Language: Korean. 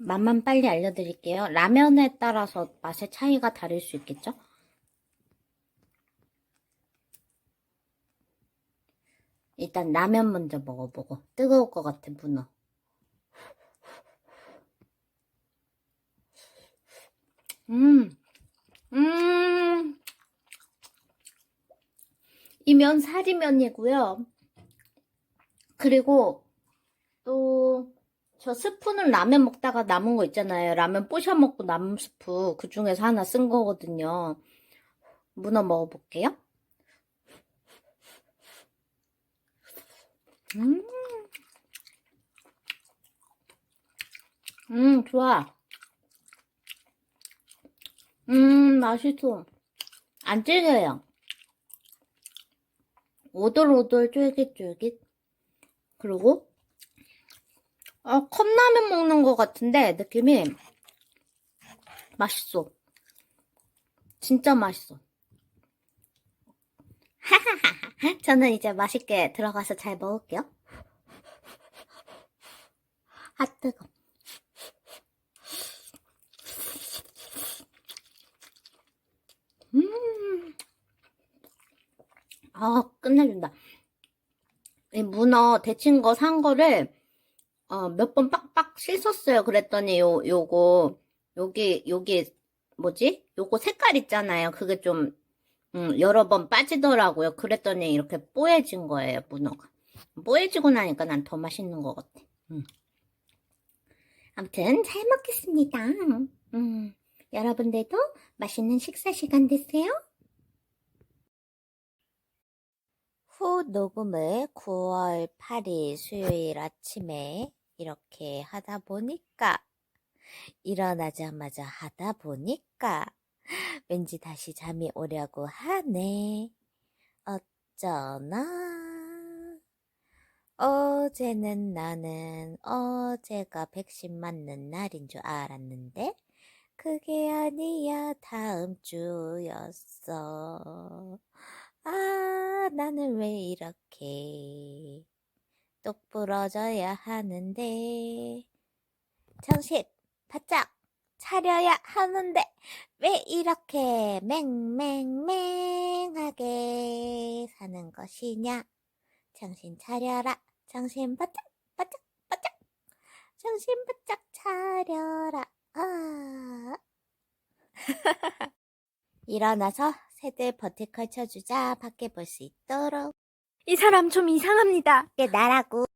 맛만 빨리 알려드릴게요. 라면에 따라서 맛의 차이가 다를 수 있겠죠? 일단 라면 먼저 먹어보고 뜨거울 것 같아 문어. 음, 음, 이 면 사리면이고요. 그리고 또 저 스프는 라면 먹다가 남은 거 있잖아요. 라면 부셔 먹고 남은 스프 그 중에서 하나 쓴 거거든요. 문어 먹어볼게요. 음, 음, 좋아. 음, 맛있어. 안 질겨요. 오돌오돌 쫄깃쫄깃. 그리고 어, 컵라면 먹는 것 같은데 느낌이 맛있어. 진짜 맛있어. 저는 이제 맛있게 들어가서 잘 먹을게요. 아 뜨거. 음. 아, 끝내준다. 이 문어 데친 거 산 거를 어, 몇 번 빡빡 씻었어요. 그랬더니 요 요거 여기 여기 뭐지? 요거 색깔 있잖아요. 그게 좀 음, 여러 번 빠지더라고요. 그랬더니 이렇게 뽀얘진 거예요, 문어가. 뽀얘지고 나니까 난 더 맛있는 것 같아. 음. 아무튼 잘 먹겠습니다. 음, 여러분들도 맛있는 식사 시간 되세요. 후 녹음을 9월 8일 수요일 아침에 이렇게 하다 보니까 일어나자마자 하다 보니까 왠지 다시 잠이 오려고 하네. 어쩌나. 어제는 나는 어제가 백신 맞는 날인 줄 알았는데 그게 아니야 다음 주였어. 아, 나는 왜 이렇게 똑 부러져야 하는데. 정신 바짝 차려야 하는데. 왜 이렇게 맹맹맹하게 사는 것이냐. 정신 차려라. 정신 바짝 바짝 바짝. 정신 바짝 차려라. 아. 일어나서 새들 버티컬 쳐주자. 밖에 볼 수 있도록 이 사람 좀 이상합니다. 이게 나라고